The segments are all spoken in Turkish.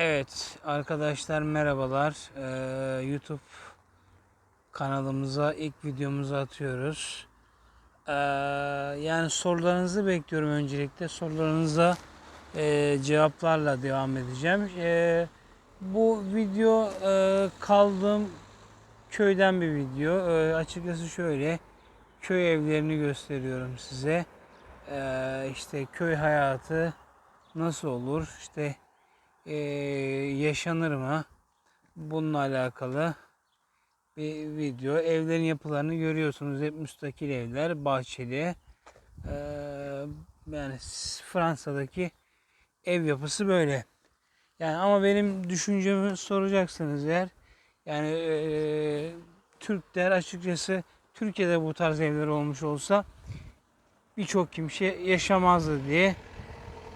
Evet arkadaşlar merhabalar. Ee, YouTube kanalımıza ilk videomuzu atıyoruz. Ee, yani sorularınızı bekliyorum öncelikle. Sorularınıza e, cevaplarla devam edeceğim. Ee, bu video e, kaldığım köyden bir video. Ee, açıkçası şöyle köy evlerini gösteriyorum size. Ee, işte köy hayatı nasıl olur? İşte ee, yaşanır mı? Bununla alakalı bir video. Evlerin yapılarını görüyorsunuz. Hep müstakil evler, bahçeli. Ee, yani Fransa'daki ev yapısı böyle. Yani ama benim düşüncemi soracaksınız eğer yani ee, Türkler açıkçası Türkiye'de bu tarz evler olmuş olsa birçok kimse yaşamazdı diye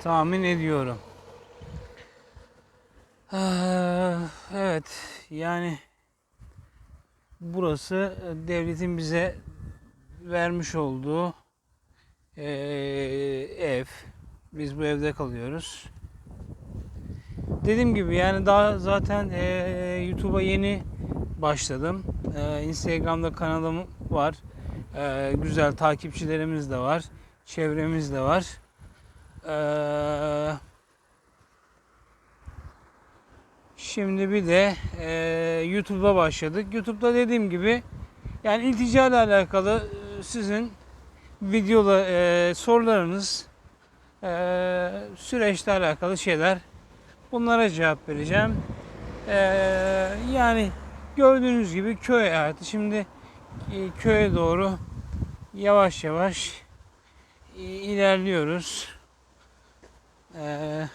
tahmin ediyorum. Ah, Evet yani burası devletin bize vermiş olduğu eee, ev. Biz bu evde kalıyoruz. Dediğim gibi yani daha zaten eee, YouTube'a yeni başladım. Instagram'da kanalım var. Güzel takipçilerimiz de var. Çevremiz de var. Eee Şimdi bir de e, YouTube'a başladık. YouTube'da dediğim gibi yani iltica ile alakalı e, sizin videola e, sorularınız e, süreçle alakalı şeyler bunlara cevap vereceğim. E, yani gördüğünüz gibi köy hayatı. Şimdi e, köye doğru yavaş yavaş e, ilerliyoruz. Eee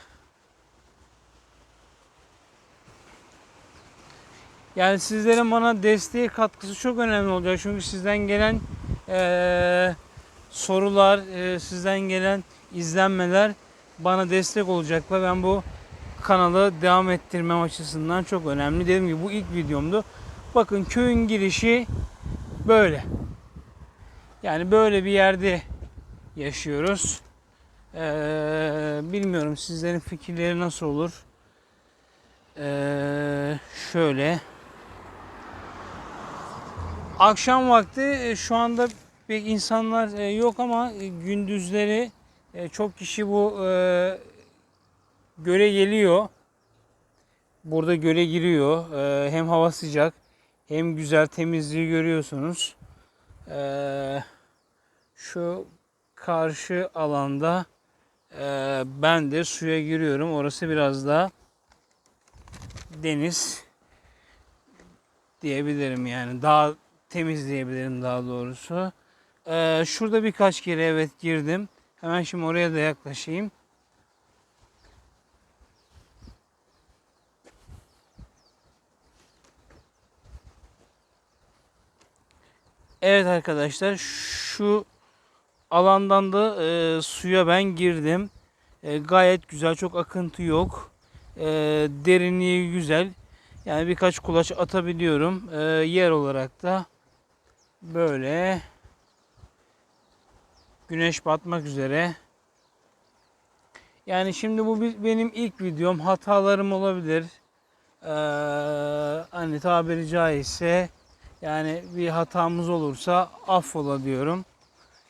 Yani sizlerin bana desteği katkısı çok önemli olacak. Çünkü sizden gelen eee, sorular, eee, sizden gelen izlenmeler bana destek olacak ve ben bu kanalı devam ettirmem açısından çok önemli. Dediğim gibi bu ilk videomdu. Bakın köyün girişi böyle. Yani böyle bir yerde yaşıyoruz. Eee, bilmiyorum sizlerin fikirleri nasıl olur. Eee, şöyle. Akşam vakti e, şu anda pek insanlar e, yok ama e, gündüzleri çok kişi bu göle geliyor. Burada göle giriyor. Hem hava sıcak hem güzel temizliği görüyorsunuz. Şu karşı alanda ben de suya giriyorum. Orası biraz daha deniz diyebilirim yani. Daha temizleyebilirim daha doğrusu. Ee, şurada birkaç kere evet girdim. Hemen şimdi oraya da yaklaşayım. Evet arkadaşlar şu alandan da e, suya ben girdim. E, gayet güzel çok akıntı yok. E, derinliği güzel. Yani birkaç kulaç atabiliyorum. E, yer olarak da böyle güneş batmak üzere. Yani şimdi bu benim ilk videom. Hatalarım olabilir. Ee, hani tabiri caizse yani bir hatamız olursa affola diyorum.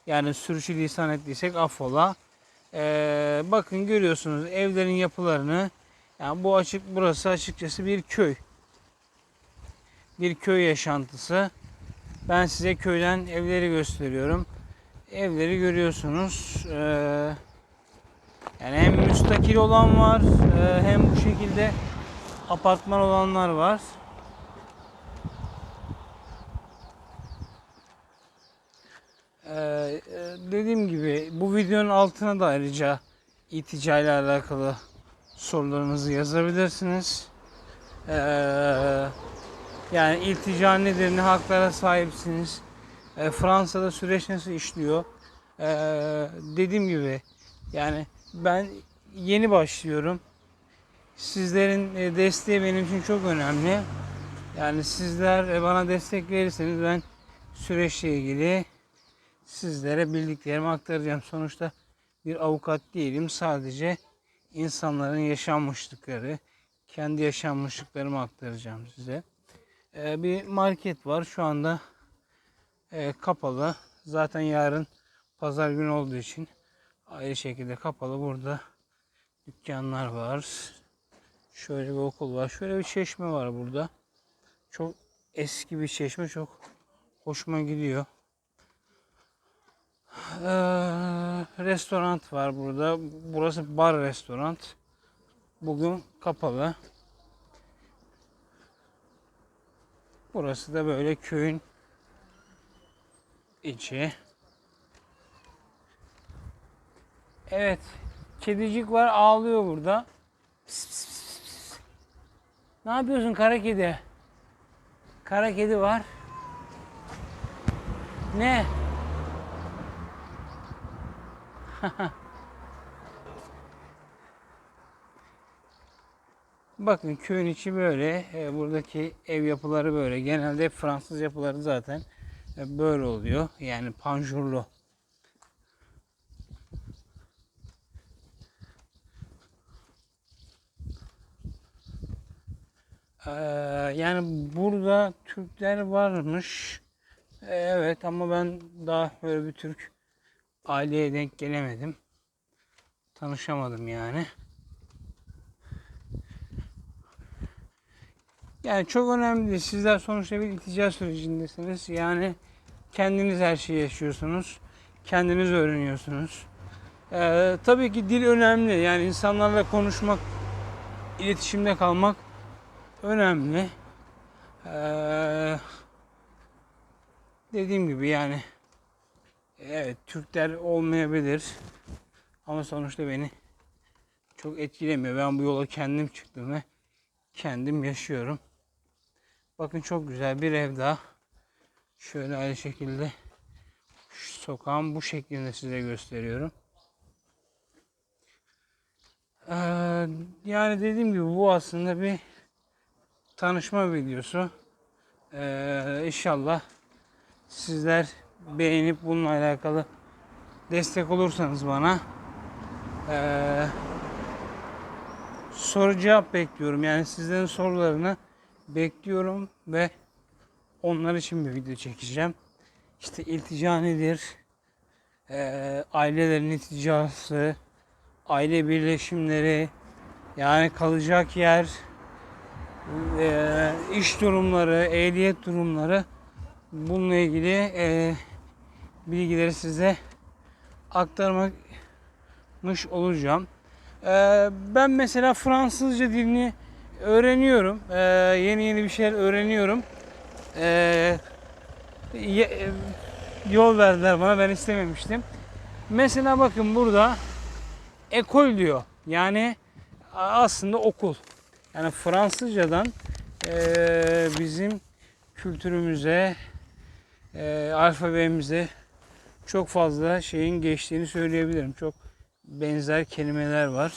Yani sürçülisan ettiysek affola. Ee, bakın görüyorsunuz evlerin yapılarını. Yani bu açık burası açıkçası bir köy. Bir köy yaşantısı. Ben size köyden evleri gösteriyorum. Evleri görüyorsunuz. Ee, yani hem müstakil olan var e, hem bu şekilde apartman olanlar var. Ee, e, dediğim gibi bu videonun altına da ayrıca itica ile alakalı sorularınızı yazabilirsiniz. Ee, yani iltica nedir, ne haklara sahipsiniz, e, Fransa'da süreç nasıl işliyor. Ee, dediğim gibi yani ben yeni başlıyorum. Sizlerin e, desteği benim için çok önemli. Yani sizler e, bana destek verirseniz ben süreçle ilgili sizlere bildiklerimi aktaracağım. Sonuçta bir avukat değilim. Sadece insanların yaşanmışlıkları, kendi yaşanmışlıklarımı aktaracağım size. Ee, bir market var şu anda e, kapalı. Zaten yarın pazar günü olduğu için ayrı şekilde kapalı. Burada dükkanlar var. Şöyle bir okul var. Şöyle bir çeşme var burada. Çok eski bir çeşme. Çok hoşuma gidiyor. Ee, restoran var burada. Burası bar restoran. Bugün kapalı. Burası da böyle köyün içi. Evet. Kedicik var ağlıyor burada. Pıs, pıs, pıs, pıs. Ne yapıyorsun kara kedi? Kara kedi var. Ne? Bakın köyün içi böyle. E, buradaki ev yapıları böyle. Genelde Fransız yapıları zaten e, böyle oluyor. Yani panjurlu. Ee, yani burada Türkler varmış. Evet ama ben daha böyle bir Türk aileye denk gelemedim. Tanışamadım yani. Yani çok önemli. Sizler sonuçta bir iltica sürecindesiniz. Yani kendiniz her şeyi yaşıyorsunuz. Kendiniz öğreniyorsunuz. Ee, tabii ki dil önemli. Yani insanlarla konuşmak, iletişimde kalmak önemli. Ee, dediğim gibi yani evet Türkler olmayabilir ama sonuçta beni çok etkilemiyor. Ben bu yola kendim çıktım ve kendim yaşıyorum. Bakın çok güzel bir ev daha. Şöyle aynı şekilde şu sokağın bu şeklinde size gösteriyorum. Ee, yani dediğim gibi bu aslında bir tanışma videosu. Ee, inşallah sizler beğenip bununla alakalı destek olursanız bana ee, soru cevap bekliyorum. Yani sizlerin sorularını bekliyorum ve onlar için bir video çekeceğim. İşte iltica nedir? Ee, ailelerin ilticası, aile birleşimleri, yani kalacak yer, e, iş durumları, ehliyet durumları bununla ilgili e, bilgileri size aktarmış olacağım. E, ben mesela Fransızca dilini öğreniyorum. E, yeni yeni bir şeyler öğreniyorum. E, ye- e, yol verdiler bana ben istememiştim. Mesela bakın burada ekol diyor. Yani aslında okul. Yani Fransızcadan eee, bizim kültürümüze, eee, alfabemize çok fazla şeyin geçtiğini söyleyebilirim. Çok benzer kelimeler var.